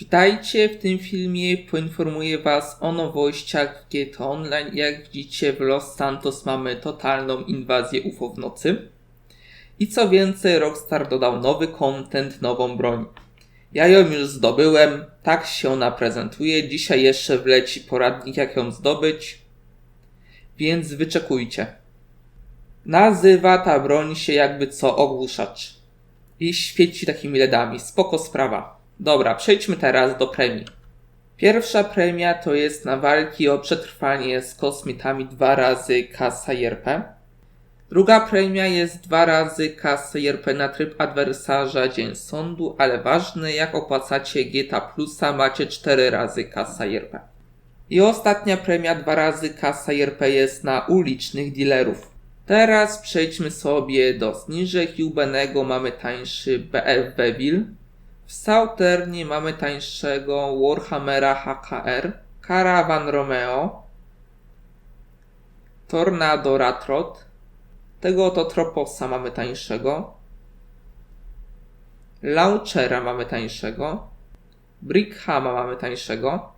Witajcie, w tym filmie poinformuję Was o nowościach w GTA Online. Jak widzicie w Los Santos mamy totalną inwazję UFO w nocy. I co więcej, Rockstar dodał nowy content, nową broń. Ja ją już zdobyłem, tak się ona prezentuje. Dzisiaj jeszcze wleci poradnik jak ją zdobyć, więc wyczekujcie. Nazywa ta broń się jakby co ogłuszacz. I świeci takimi LEDami. Spoko sprawa. Dobra, przejdźmy teraz do premii. Pierwsza premia to jest na walki o przetrwanie z kosmitami dwa razy kasa IRP. Druga premia jest dwa razy kasa IRP na tryb adwersarza Dzień Sądu, ale ważne, jak opłacacie GTA Plusa, macie cztery razy kasa IRP. I ostatnia premia dwa razy kasa IRP jest na ulicznych dealerów. Teraz przejdźmy sobie do zniżek. Jubenego mamy tańszy BF Beville. W Sauternie mamy tańszego Warhammera HKR, Caravan Romeo, Tornado Ratrot, tego oto Troposa mamy tańszego, Launchera mamy tańszego, Brickhama mamy tańszego,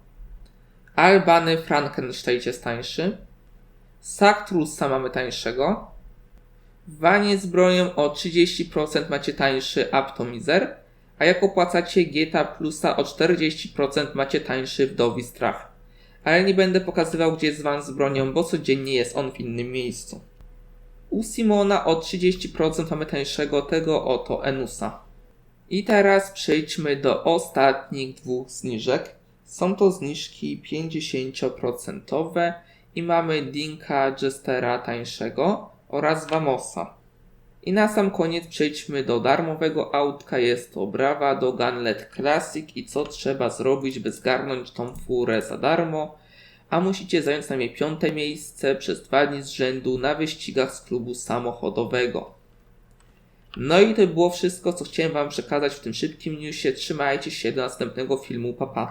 Albany Frankenstein jest tańszy, Saktrusa mamy tańszego, Wanie z bronią o 30% macie tańszy Aptomizer, a jak opłacacie GTA Plusa o 40% macie tańszy Wdowi Strach. Ale nie będę pokazywał gdzie jest van z bronią, bo codziennie jest on w innym miejscu. U Simona o 30% mamy tańszego tego oto Enusa. I teraz przejdźmy do ostatnich dwóch zniżek. Są to zniżki 50% i mamy Dinka Jestera tańszego oraz Vamosa. I na sam koniec przejdźmy do darmowego autka. Jest to Brawa do Gunlet Classic i co trzeba zrobić, by zgarnąć tą furę za darmo. A musicie zająć na niej piąte miejsce przez dwa dni z rzędu na wyścigach z klubu samochodowego. No i to było wszystko, co chciałem Wam przekazać w tym szybkim newsie. Trzymajcie się do następnego filmu. Pa, pa.